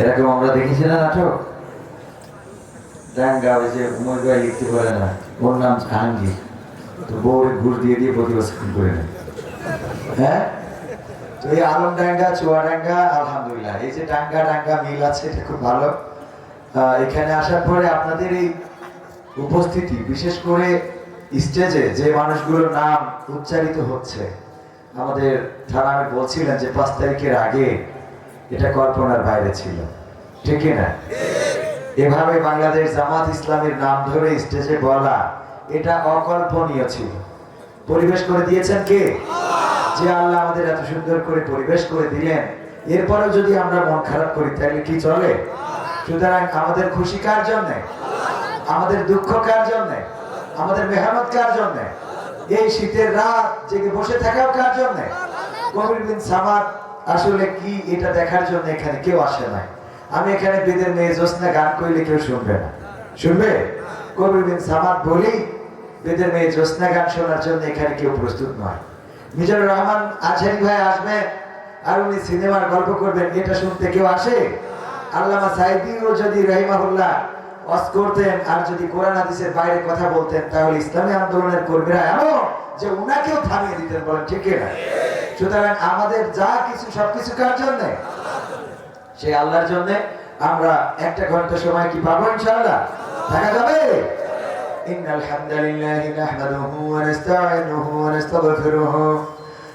এরকম আমরা দেখেছি না নাটক? ডাঙ্গা উমর ভাই লিখতে পারে না। ওর নাম তো বউ ঘুষ দিয়ে দিয়ে প্রতিবাসন করে নেয়। হ্যাঁ? তো এই আলম ডাঙ্গা চুয়া ডাঙ্গা আলহামদুলিল্লাহ। এই যে ডাঙ্গা ডাঙ্গা মিল আছে, এটা খুব ভালো। এখানে আসার পরে আপনাদের এই উপস্থিতি, বিশেষ করে স্টেজে যে মানুষগুলোর নাম উচ্চারিত হচ্ছে, আমাদের থানা আমি বলছিলেন যে পাঁচ তারিখের আগে এটা কল্পনার বাইরে ছিল। ঠিক না এভাবে বাংলাদেশ জামাত ইসলামের নাম ধরে স্টেজে বলা এটা অকল্পনীয় ছিল। পরিবেশ করে দিয়েছেন কে? যে আল্লাহ আমাদের এত সুন্দর করে পরিবেশ করে দিলেন। এরপরেও যদি আমরা মন খারাপ করি, তাহলে কি চলে? সুতরাং আমাদের খুশি কার জন্যে? আমাদের দুঃখ কার জন্যে? আমাদের মেহনত কার জন্যে? এই শীতের রাত জেগে বসে থাকাও কার জন্যে? কবির বিন সামাদ আসলে কি এটা দেখার জন্য এখানে কেউ আসে নাই? আমি এখানে বেদের মেয়ে জোসনা গান করলে কেউ শুনবে না। শুনবে? কবির বিন সামাদ বলি, বেদের মেয়ে জোসনা গান শোনার জন্য এখানে কেউ প্রস্তুত নয়। মিজানুর রহমান আজহারি ভাই আসবেন আর উনি সিনেমার গল্প করবেন, এটা শুনতে কেউ আসে? আল্লামা সাইদিও যদি রহিমাহুল্লাহ ওয়াজ করতেন, আর যদি কোরআন হাদিসের বাইরে কথা বলতেন, তাহলে ইসলামী আন্দোলনের কর্মীরা এমন যে উনাকেও থামিয়ে দিতেন বলেন, ঠিক না সুতরাং আমাদের যা কিছু সবকিছু কার জন্য সেই আল্লাহর জন্য আমরা একটা ঘন্টা সময় কি পাবো ইনশাআল্লাহ থাকা যাবে إن الحمد لله نحمده ونستعينه ونستغفره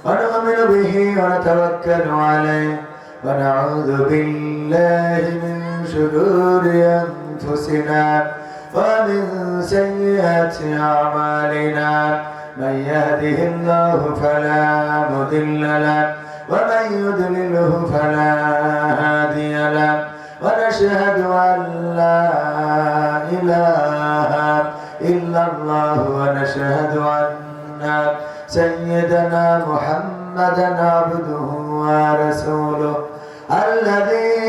ونؤمن به ونتوكل عليه ونعوذ بالله من شرور أنفسنا ومن سيئات أعمالنا من يهده الله فلا مضل له ومن يضلله فلا هادي له ونشهد أن لا إله إلا الله ونشهد أن سيدنا محمدا عبده ورسوله الذي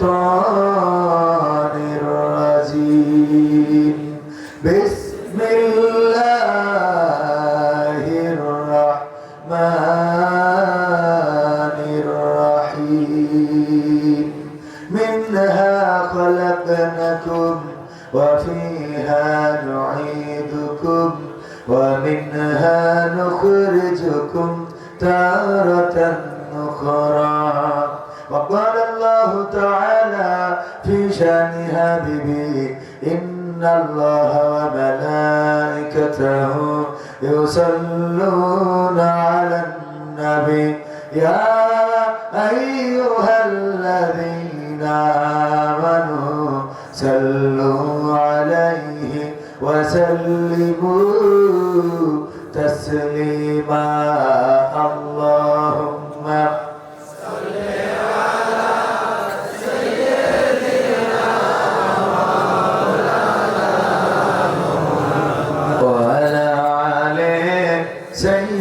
الشيطان الرجيم. بسم الله الرحمن الرحيم. منها خلقناكم وفيها نعيدكم ومنها نخرجكم تارة أخرى. وقال الله تعالى في شأن حبيبي. إن الله وملائكته يصلون على النبي. يا أيها الذين آمنوا صلوا عليه وسلموا تسليما. اللهم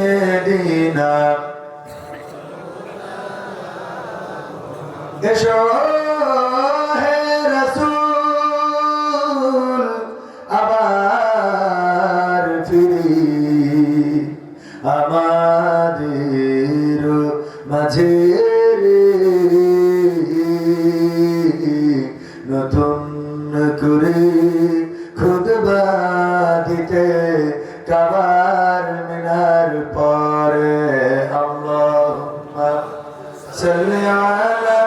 মেদিনা এসো। মিনার পরে আল্লাহুম্মা সাল্লি আলা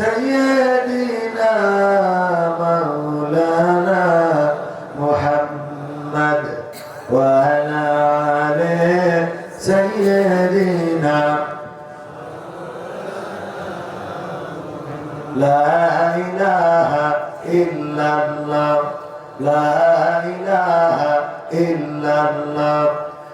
سيدنا مولانا محمد وعلى آل سيدنا